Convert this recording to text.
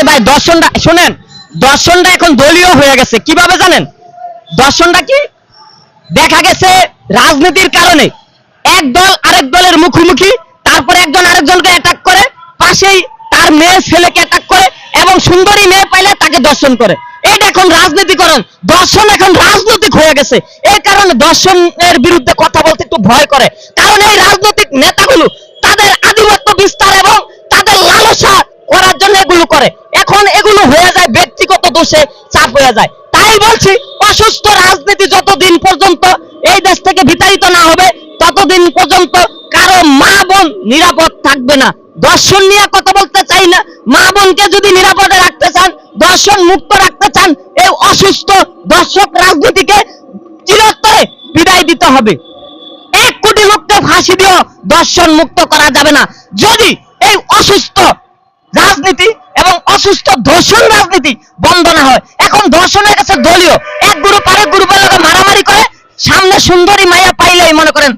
আরে ভাই, দর্শনটা, শোনেন, দর্শনটা এখন দলীয় হয়ে গেছে। কীভাবে জানেন? দর্শনটা কি? দেখা গেছে রাজনীতির কারণে এক দল আরেক দলের মুখোমুখি, তারপরে একজন আরেকজনকে অ্যাটাক করে, পাশেই তার মেয়ে, ছেলেকে অ্যাটাক করে এবং সুন্দরী মেয়ে পাইলে তাকে দর্শন করে। এটা এখন রাজনীতিকরণ। দর্শন এখন রাজনৈতিক হয়ে গেছে। এই কারণে দর্শনের বিরুদ্ধে কথা বলতে একটু ভয় করে। কারণ এই রাজনৈতিক নেতাগুলো এখন এগুলো হয়ে যায়, ব্যক্তিগত দোষে চাপ হয়ে যায়। তাই বলছি, অসুস্থ রাজনীতি যতদিন পর্যন্ত এই দেশ থেকে বিতাড়িত না হবে, ততদিন পর্যন্ত কারও মা বোন নিরাপদ থাকবে না। দর্শন নিয়ে কথা বলতে চাই না। মা বোনকে যদি নিরাপদে রাখতে চান, দর্শন মুক্ত রাখতে চান এই অসুস্থ দর্শক রাজনীতিকে চিরতরে বিদায় দিতে হবে। এক কোটি লোককে ফাঁসি দিয়েও দর্শন মুক্ত করা যাবে না। যদি এই অসুস্থ অসুস্থ ধর্ষণ রাজনীতি বন্ধ না হয়। এখন ধর্ষণের কাছে দলীয়। এক গ্রুপ আরেক গ্রুপের মারামারি করে। সামনে সুন্দরী মায়া পাইলেই মনে করেন